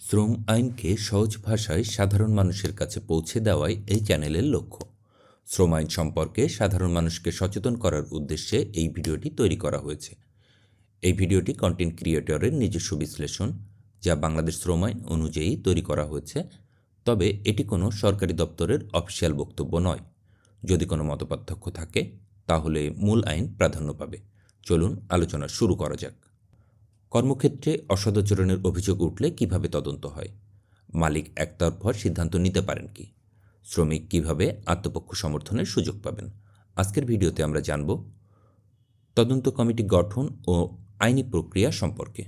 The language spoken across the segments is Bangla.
শ্রম আইনকে সহজ ভাষায় সাধারণ মানুষের কাছে পৌঁছে দেওয়াই এই চ্যানেলের লক্ষ্য। শ্রম আইন সম্পর্কে সাধারণ মানুষকে সচেতন করার উদ্দেশ্যে এই ভিডিওটি তৈরি করা হয়েছে। এই ভিডিওটি কন্টেন্ট ক্রিয়েটরের নিজস্ব বিশ্লেষণ, যা বাংলাদেশ শ্রম আইন অনুযায়ী তৈরি করা হয়েছে। তবে এটি কোনো সরকারি দপ্তরের অফিসিয়াল বক্তব্য নয়। যদি কোনো মতপার্থক্য থাকে, তাহলে মূল আইন প্রাধান্য পাবে। চলুন আলোচনা শুরু করা যাক। কর্মক্ষেত্রে অসদাচরণের অভিযোগ উঠলে কীভাবে তদন্ত হয়? মালিক একতরফা সিদ্ধান্ত নিতে পারেন কি? শ্রমিক কীভাবে আত্মপক্ষ সমর্থনের সুযোগ পাবেন? আজকের ভিডিওতে আমরা জানব তদন্ত কমিটি গঠন ও আইনি প্রক্রিয়া সম্পর্কে।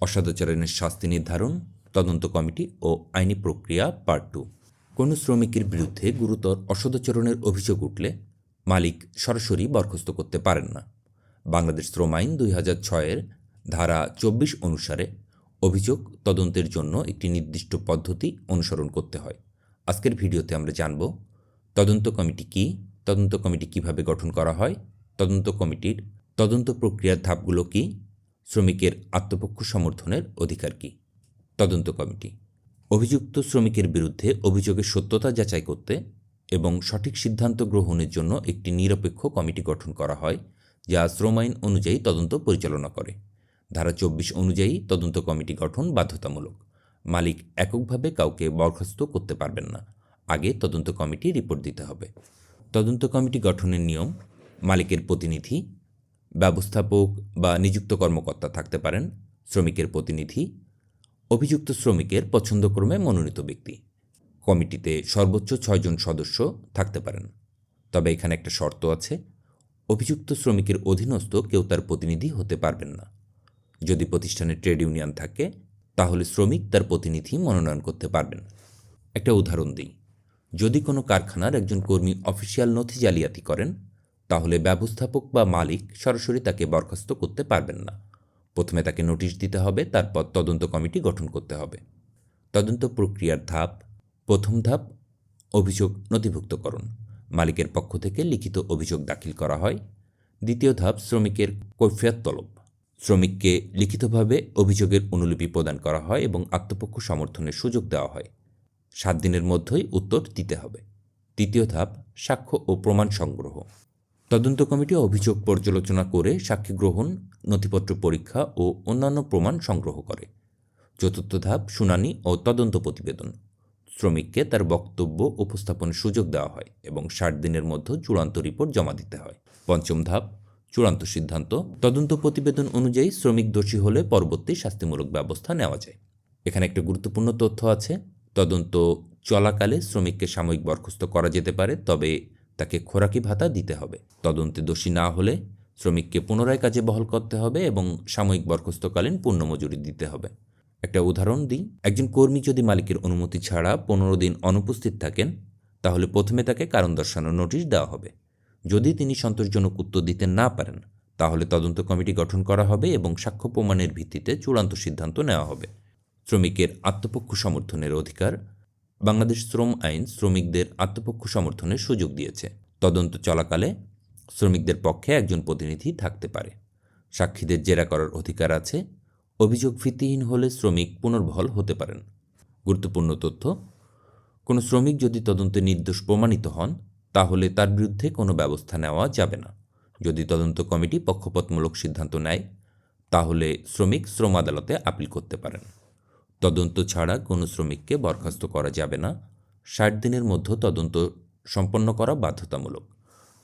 অসদাচরণের শাস্তি নির্ধারণ, তদন্ত কমিটি ও আইনি প্রক্রিয়া পার্ট টু। কোনো শ্রমিকের বিরুদ্ধে গুরুতর অসদাচরণের অভিযোগ উঠলে মালিক সরাসরি বরখাস্ত করতে পারেন না। বাংলাদেশ শ্রম আইন দুই হাজার ছয়ের ধারা চব্বিশ অনুসারে অভিযোগ তদন্তের জন্য একটি নির্দিষ্ট পদ্ধতি অনুসরণ করতে হয়। আজকের ভিডিওতে আমরা জানব, তদন্ত কমিটি কি, তদন্ত কমিটি কীভাবে গঠন করা হয়, তদন্ত কমিটির তদন্ত প্রক্রিয়ার ধাপগুলো কি, শ্রমিকের আত্মপক্ষ সমর্থনের অধিকার কি? তদন্ত কমিটি, অভিযুক্ত শ্রমিকের বিরুদ্ধে অভিযোগের সত্যতা যাচাই করতে এবং সঠিক সিদ্ধান্ত গ্রহণের জন্য একটি নিরপেক্ষ কমিটি গঠন করা হয়, যা শ্রম আইন অনুযায়ী তদন্ত পরিচালনা করে। ধারা চব্বিশ অনুযায়ী তদন্ত কমিটি গঠন বাধ্যতামূলক। মালিক এককভাবে কাউকে বরখাস্ত করতে পারবেন না। আগে তদন্ত কমিটি রিপোর্ট দিতে হবে। তদন্ত কমিটি গঠনের নিয়ম, মালিকের প্রতিনিধি, ব্যবস্থাপক বা নিযুক্ত কর্মকর্তা থাকতে পারেন, শ্রমিকের প্রতিনিধি, অভিযুক্ত শ্রমিকের পছন্দক্রমে মনোনীত ব্যক্তি। কমিটিতে সর্বোচ্চ ছয়জন সদস্য থাকতে পারেন। তবে এখানে একটা শর্ত আছে, অভিযুক্ত শ্রমিকের অধীনস্থ কেউ তার প্রতিনিধি হতে পারবেন না। যদি প্রতিষ্ঠানে ট্রেড ইউনিয়ন থাকে, তাহলে শ্রমিক তার প্রতিনিধি মনোনয়ন করতে পারবেন। একটা উদাহরণ দিই। যদি কোনো কারখানার একজন কর্মী অফিসিয়াল নথি জালিয়াতি করেন, তাহলে ব্যবস্থাপক বা মালিক সরাসরি তাকে বরখাস্ত করতে পারবেন না। প্রথমে তাকে নোটিশ দিতে হবে, তারপর তদন্ত কমিটি গঠন করতে হবে। তদন্ত প্রক্রিয়ার ধাপ, প্রথম ধাপ, অভিযোগ নথিভুক্তকরণ। মালিকের পক্ষ থেকে লিখিত অভিযোগ দাখিল করা হয়। দ্বিতীয় ধাপ, শ্রমিকের কৈফিয়ত তলব। শ্রমিককে লিখিতভাবে অভিযোগের অনুলিপি প্রদান করা হয় এবং আত্মপক্ষ সমর্থনের সুযোগ দেওয়া হয়। সাত দিনের মধ্যেই উত্তর দিতে হবে। তৃতীয় ধাপ, সাক্ষ্য ও প্রমাণ সংগ্রহ। তদন্ত কমিটি অভিযোগ পর্যালোচনা করে সাক্ষী গ্রহণ, নথিপত্র পরীক্ষা ও অন্যান্য প্রমাণ সংগ্রহ করে। চতুর্থ ধাপ, শুনানি ও তদন্ত প্রতিবেদন। শ্রমিককে তার বক্তব্য উপস্থাপনের সুযোগ দেওয়া হয় এবং ষাট দিনের মধ্যে চূড়ান্ত রিপোর্ট জমা দিতে হয়। পঞ্চম ধাপ চূড়ান্ত সিদ্ধান্ত। তদন্ত প্রতিবেদন অনুযায়ী শ্রমিক দোষী হলে পরবর্তী শাস্তিমূলক ব্যবস্থা নেওয়া যায়। এখানে একটা গুরুত্বপূর্ণ তথ্য আছে। তদন্ত চলাকালে শ্রমিককে সাময়িক বরখাস্ত করা যেতে পারে, তবে তাকে খোরাকি ভাতা দিতে হবে। তদন্তে দোষী না হলে শ্রমিককে পুনরায় কাজে বহাল করতে হবে এবং সাময়িক বরখাস্তকালীন পূর্ণ মজুরি দিতে হবে। একটা উদাহরণ দিই। একজন কর্মী যদি মালিকের অনুমতি ছাড়া পনেরো দিন অনুপস্থিত থাকেন, তাহলে প্রথমে তাকে কারণ দর্শানোর নোটিশ দেওয়া হবে। যদি তিনি সন্তোষজনক উত্তর দিতে না পারেন, তাহলে তদন্ত কমিটি গঠন করা হবে এবং সাক্ষ্য প্রমাণের ভিত্তিতে চূড়ান্ত সিদ্ধান্ত নেওয়া হবে। শ্রমিকের আত্মপক্ষ সমর্থনের অধিকার, বাংলাদেশ শ্রম আইন শ্রমিকদের আত্মপক্ষ সমর্থনের সুযোগ দিয়েছে। তদন্ত চলাকালে শ্রমিকদের পক্ষে একজন প্রতিনিধি থাকতে পারে। সাক্ষীদের জেরা করার অধিকার আছে, অভিযোগ ভিত্তিহীন হলে শ্রমিক পুনর্বহাল হতে পারেন। গুরুত্বপূর্ণ তথ্য, কোনো শ্রমিক যদি তদন্তে নির্দোষ প্রমাণিত হন তাহলে তার বিরুদ্ধে কোনো ব্যবস্থা নেওয়া যাবে না। যদি তদন্ত কমিটি পক্ষপাতমূলক সিদ্ধান্ত নেয়, তাহলে শ্রমিক শ্রম আদালতে আপিল করতে পারেন। তদন্ত ছাড়া কোনো শ্রমিককে বরখাস্ত করা যাবে না। ষাট দিনের মধ্যে তদন্ত সম্পন্ন করা বাধ্যতামূলক।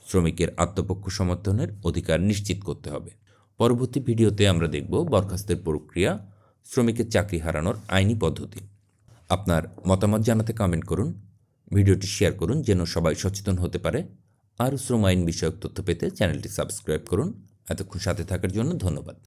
শ্রমিকের আত্মপক্ষ সমর্থনের অধিকার নিশ্চিত করতে হবে। পরবর্তী ভিডিওতে আমরা দেখব বরখাস্তের প্রক্রিয়া, শ্রমিকের চাকরি হারানোর আইনি পদ্ধতি। আপনার মতামত জানাতে কমেন্ট করুন। ভিডিওটি শেয়ার করুন যেন সবাই সচেতন হতে পারে। আর শ্রম আইন বিষয়ক তথ্য পেতে চ্যানেলটি সাবস্ক্রাইব করুন। এতক্ষণ সাথে থাকার জন্য ধন্যবাদ।